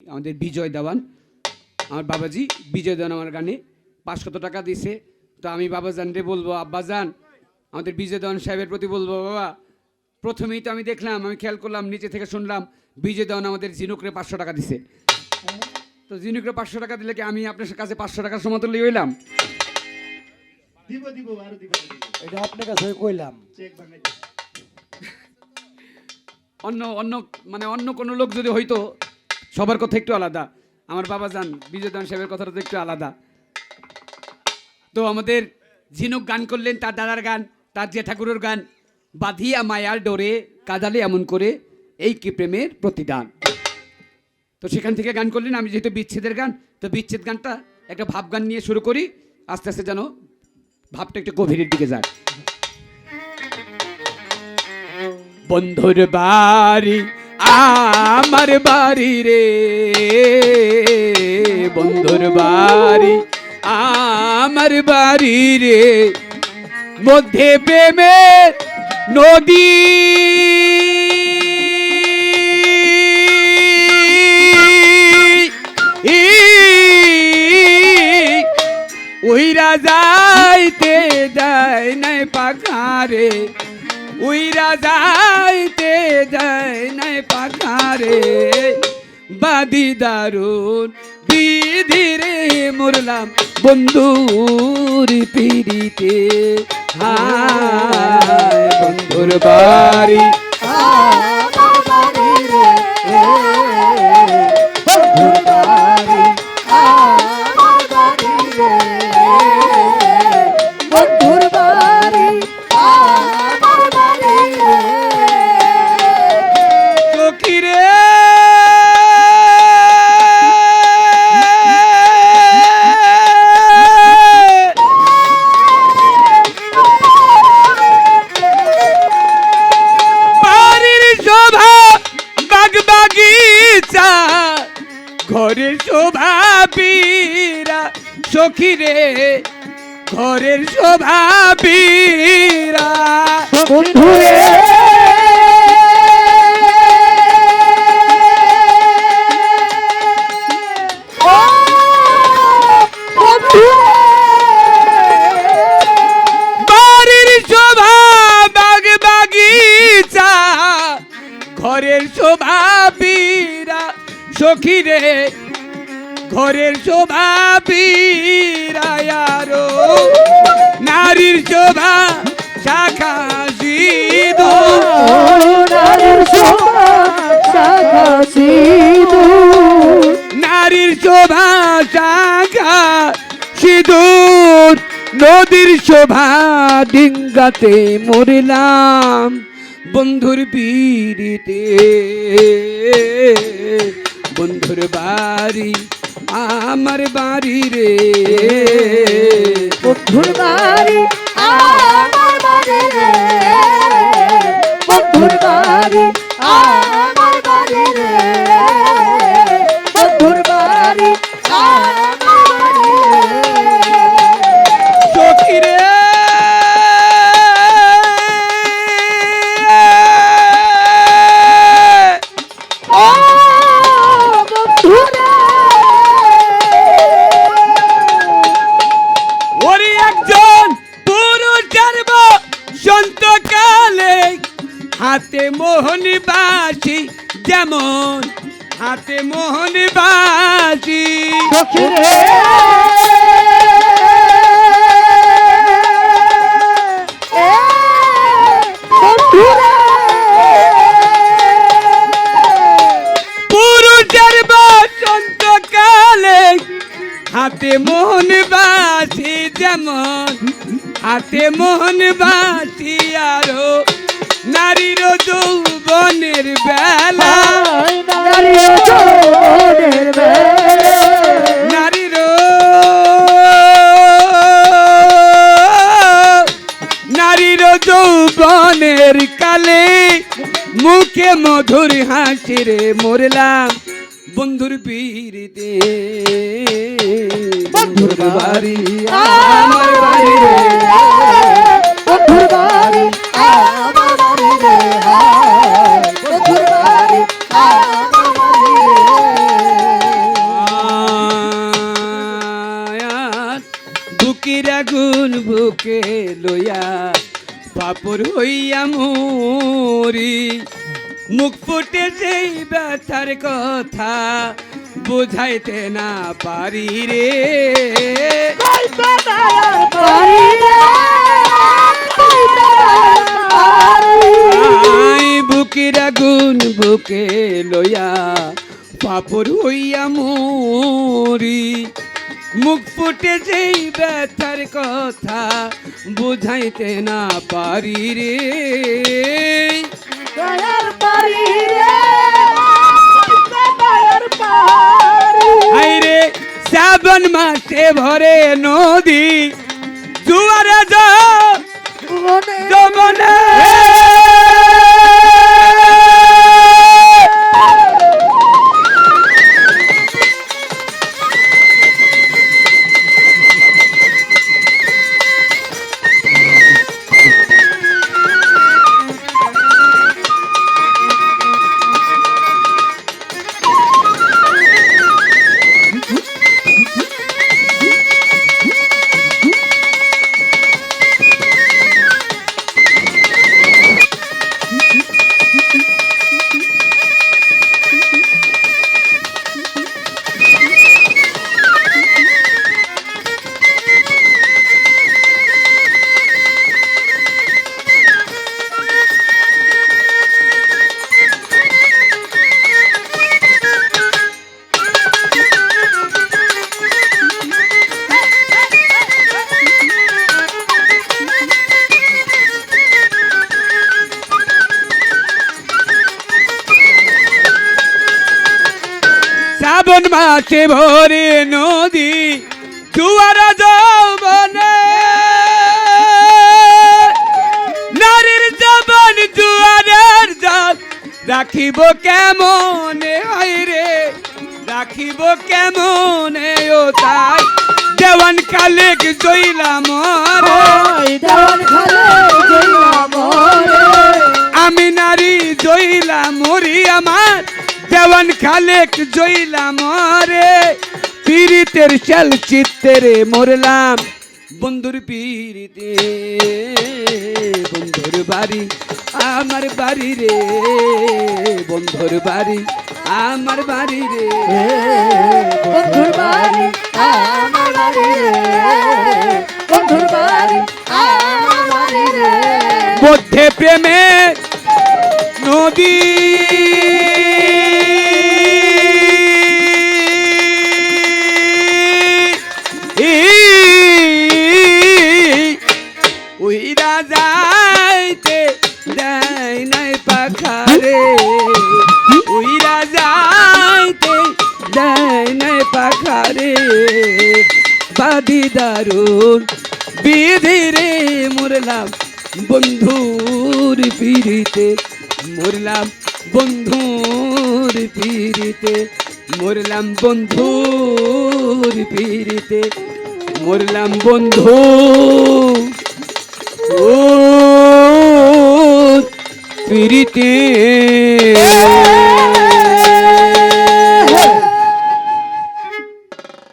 আমাদের বিজয় দেওয়ান। আমার বাবাজি বিজয় দেওয়ান আমার গানে পাঁচশত টাকা দিছে। তো আমি বাবাজানরে বলব আব্বাজান আমাদের বিজয় দেওয়ান সাহেবের প্রতি বলব বাবা। প্রথমেই তো আমি দেখলাম আমি খেয়াল করলাম নিচে থেকে শুনলাম বিজয় দেওয়ান আমাদের ঝিনুকরে পাঁচশো টাকা দিছে। তো ঝিনুকরে পাঁচশো টাকা দিলে কি আমি আপনার কাছে পাঁচশো টাকার সমতুল্য হইলাম? দিব দিব আরও দিব দিব। এটা আপনার কাছে কইলাম। চেক অন্য অন্য মানে অন্য কোনো লোক যদি হইতো সবার কথা একটু আলাদা। আমার বাবা যান, বিজয় দান সাহেবের কথাটা তো একটু আলাদা। তো আমাদের ঝিনুক গান করলেন, তার দাদার গান, তার জে ঠাকুরের গান, বাঁধিয়া মায়ার ডোরে, কাদালে এমন করে, এই কি প্রেমের প্রতিদান। তো সেখান থেকে গান করলেন, আমি যেহেতু বিচ্ছেদের গান, তো বিচ্ছেদ গানটা একটা ভাব গান নিয়ে শুরু করি, আস্তে আস্তে যেন ভাবটা একটু গভীরের দিকে যায়। বন্ধুর বাড়ি আমার বাড়ি রে, বন্ধুর বাড়ি। আমার বাড়ি রে, মধ্যে প্রেমের নদী। উইরা যাইতে যায় নাই পাখারে। উইরা যাইতে যায় নাই পাখারে। বাদি দারুণ বিধিরে মরলাম বন্ধুর পিড়িতে। হায় বন্ধুর বাড়ি। সখিরে ঘরের শোভা বীরা ঘরের শোভা বীরা সখিরে ঘরের শোভা বীরা আরও নারীর শোভা শাখা সিঁদুর। নারীর শোভা শাখা সিঁদুর। নারীর শোভা শাখা সিঁদুর। নদীর শোভা ডিঙ্গাতে মরিলাম বন্ধুর পিড়িতে। বন্ধুর বাড়ি আমার বাড়ি রে। বন্ধুর বাড়ি। যেমন হাতে মোহনী বসন্তকালে হাতে মোহন বাসি যেমন হাতে মোহন বাসি আরও নারীর যৌবনের যৌবনের বেলা। নারীর নারীর যৌবনের কালে মুখে মধুর হাসি রে মরলাম বন্ধুর পীড়িতে। বন্ধুর বাড়ি বন্ধুর বাড়ি আমার বাড়ি রে। বন্ধুর বাড়ি আমার বাড়ি রে। পাপর হইয়া মরি, মুখ ফুটে সেই ব্যথার কথা বুঝাইতে না পারি রে। বুকের আগুন বুকে লইয়া পাপর হইয়া মরি মুখ ফুটে যেই ব্যথার কথা বুঝাইতে না পারি রে। পারি শ্রাবণ মাসে ভরে নদী জুয়ারে যাও মনে যমনে। মাসে ভরে নদী জুয়ার যৌবনে। নারীর জবান জুয়ারের জল রাখিব কেমনে? রে রাখিব কেমনে ও তাই? দেওয়ান কালেক জইলাম রে ওই দেওয়ান খালে জইলা মরে। আমি নারী জইলা মরি আমার দেওয়ান খালেক জইলা মরে পীড়িতের চল চিত্তেরে মরলাম। বন্ধুর পীড়িতে বন্ধুর বাড়ি আমার বাড়ি রে বন্ধুর বাড়ি আমার বাড়ি রে। বন্ধুর বাড়ি আমার বাড়ি রে। বন্ধুর বাড়ি আমার বাড়ি রে। মধ্যে প্রেমের নদী বাদি দারুণ বিধিরে মরলাম বন্ধুর পিড়িতে, মরলাম বন্ধুর পিড়িতে, মরলাম বন্ধুর পিড়িতে, মরলাম বন্ধু। ও পিড়িতে।